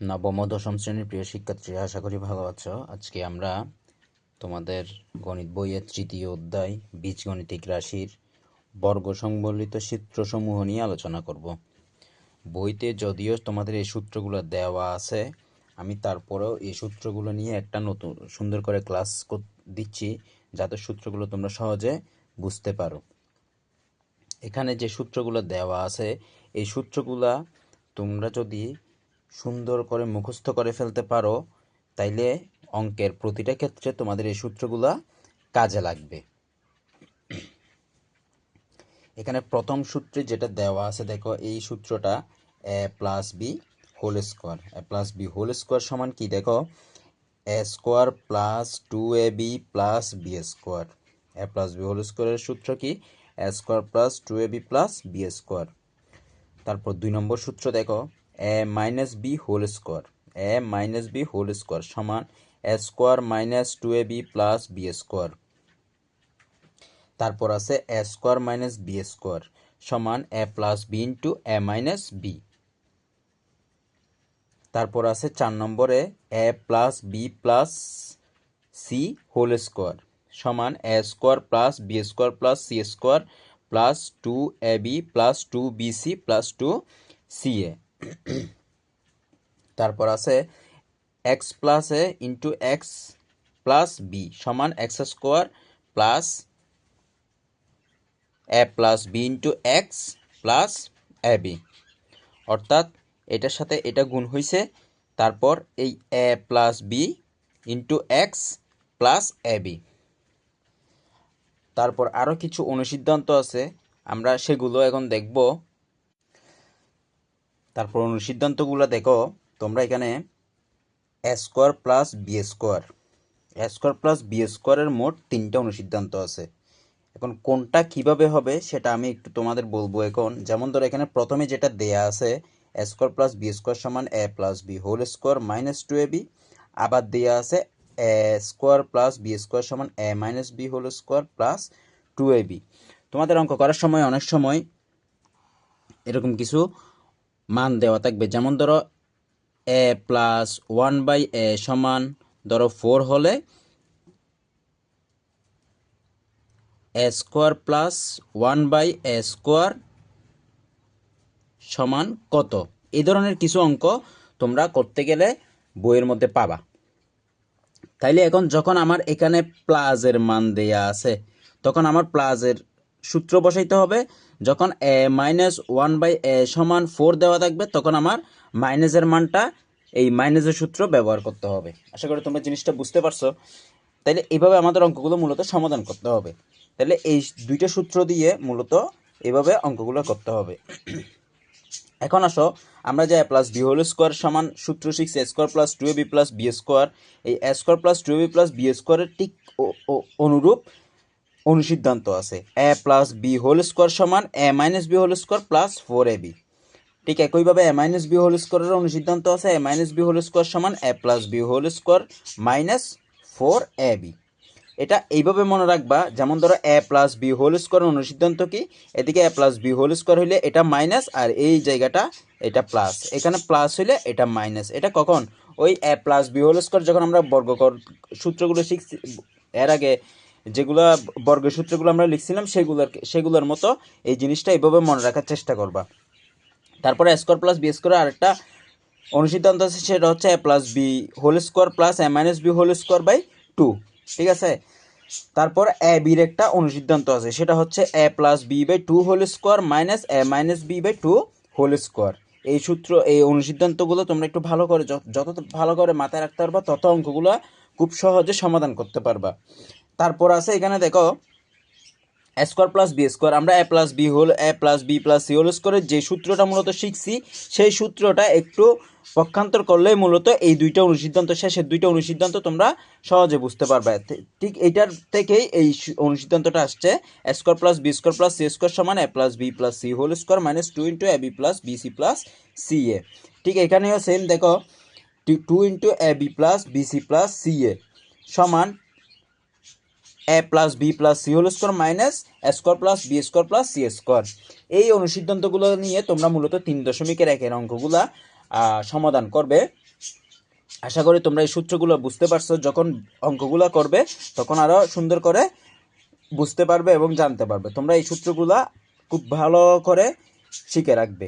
নবম ও দশম শ্রেণির প্রিয় শিক্ষার্থী, আশা করি ভালো আছো। আজকে আমরা তোমাদের গণিত বইয়ের তৃতীয় অধ্যায়, বীজগণিতিক রাশির বর্গ সংবলিত সূত্রসমূহ নিয়ে আলোচনা করব। বইতে যদিও তোমাদের এই সূত্রগুলো দেওয়া আছে, আমি তারপরেও এই সূত্রগুলো নিয়ে একটা নতুন, সুন্দর করে ক্লাস দিচ্ছি, যাতে সূত্রগুলো তোমরা সহজে বুঝতে পারো। এখানে যে সূত্রগুলো দেওয়া আছে, এই সূত্রগুলা তোমরা যদি সুন্দর করে মুখস্থ করে ফেলতে পারো, তাইলে অঙ্কের প্রতিটা ক্ষেত্রে তোমাদের এই সূত্রগুলা কাজে লাগবে। এখানে প্রথম সূত্রে যেটা দেওয়া আছে, দেখো এই সূত্রটা A plus B whole square. A plus B whole square সমান কি? দেখো, A square plus two A B plus B square. A plus B whole স্কোয়ারের সূত্র কি? A square plus two A B plus B square. তারপর দুই নম্বর সূত্র দেখো A minus B whole square, A minus B whole square সমান A square minus two A B plus B square. তারপর আছে A square minus B square সমান A plus B into A minus B. তারপর আছে চার নম্বরে A plus B plus C whole square সমান A square plus B square plus C square plus two A B plus two B C plus two C A. তারপর আছে X plus A into X plus B সমান X square plus A plus B into X plus A B অর্থাৎ এটার সাথে এটা গুণ হয়েছে তারপর এই A plus B into X plus A B তারপর আরও কিছু অনুসিদ্ধান্ত আছে, আমরা সেগুলো এখন দেখব। তারপর অনুসিদ্ধান্তগুলো দেখো, তোমরা এখানে A square plus B square A square plus B স্কোয়ারের মোট তিনটা অনুসিদ্ধান্ত আছে। এখন কোনটা কীভাবে হবে সেটা আমি একটু তোমাদের বলব এখন। যেমন ধরো এখানে প্রথমে যেটা দেয়া আছে A square plus B square সমান A plus B whole square minus two A B আবার দেয়া আছে A square plus B square সমান A minus B whole square plus two A B তোমাদের অঙ্ক করার সময়, অনেক সময় এরকম কিছু মান দেওয়া থাকবে। যেমন ধরো A plus one by A সমান ধরো ফোর হলে A square plus one by A square সমান কত? এই ধরনের কিছু অঙ্ক তোমরা করতে গেলে বইয়ের মধ্যে পাবা। তাইলে এখন যখন আমার এখানে প্লাজের মান দেয়া আছে, তখন আমার প্লাজের সূত্র বসাইতে হবে, যখন A minus one by A সমান ফোর দেওয়া থাকবে, তখন আমার মাইনাসের মানটা এই মাইনাসের সূত্র ব্যবহার করতে হবে। আশা করি তোমরা জিনিসটা বুঝতে পারছ। তাইলে এইভাবে আমাদের অঙ্কগুলো মূলত সমাধান করতে হবে। তাহলে এই দুইটা সূত্র দিয়ে মূলত এইভাবে অঙ্কগুলো করতে হবে। এখন আসো, আমরা যে A plus B whole square সমান সূত্র শিখছি, A square plus two A B plus B square, এই A square plus two A B plus B স্কোয়ারের ঠিক অনুরূপ অনুসিদ্ধান্ত আছে। A plus B whole square সমান A minus B whole square plus four A B ঠিক একইভাবে এ minus B whole স্কোয়ারের অনুসিদ্ধান্ত আছে। A minus B whole square সমান A plus B whole square minus four A B এটা এইভাবে মনে রাখবা, যেমন ধরো A plus B whole square অনুসিদ্ধান্ত কি? এদিকে A plus B whole square হইলে এটা মাইনাস আর এই জায়গাটা এটা প্লাস এখানে প্লাস হইলে এটা মাইনাস এটা কখন? ওই A plus B whole square যখন আমরা বর্গকর সূত্রগুলো শিখছি, এর আগে যেগুলো বর্গের সূত্রগুলো আমরা লিখছিলাম, সেগুলোর সেগুলোর মতো এই জিনিসটা এইভাবে মনে রাখার চেষ্টা করবা। তারপরে স্কোয়ার প্লাস বি স্কোয়ার আরেকটা অনুসিদ্ধান্ত আছে, সেটা হচ্ছে A plus B whole square plus A minus B whole square by two ঠিক আছে? তারপর এ বির একটা অনুসিদ্ধান্ত আছে, সেটা হচ্ছে A plus B by two whole square minus A minus B by two whole square এই সূত্র, এই অনুসিদ্ধান্তগুলো তোমরা একটু ভালো করে, যত যত ভালো করে মাথায় রাখতে পারবা, তত অঙ্কগুলো খুব সহজে সমাধান করতে পারবা। তারপর আছে এখানে দেখো স্কোয়ার প্লাস বি স্কোয়ার আমরা A plus B whole A plus B plus C whole স্কোয়ারের যে সূত্রটা মূলত শিখছি, সেই সূত্রটা একটু পক্ষান্তর করলেই মূলত এই দুইটা অনুসিদ্ধান্ত, শেষের দুইটা অনুসিদ্ধান্ত তোমরা সহজে বুঝতে পারবে। ঠিক এইটার থেকেই এই অনুসিদ্ধান্তটা আসছে square plus B square plus C square সমান A plus B plus C whole square minus two into A B plus B C plus C A ঠিক এখানেও সেম দেখো two into A B plus B C plus C A সমান A plus B plus C whole square minus A square plus B square plus C square এই অনুসিদ্ধান্তগুলো নিয়ে তোমরা মূলত তিন দশমিকের একের অঙ্কগুলা সমাধান করবে। আশা করি তোমরা এই সূত্রগুলো বুঝতে পারছ। যখন অঙ্কগুলো করবে, তখন আরও সুন্দর করে বুঝতে পারবে এবং জানতে পারবে। তোমরা এই সূত্রগুলা খুব ভালো করে শিখে রাখবে।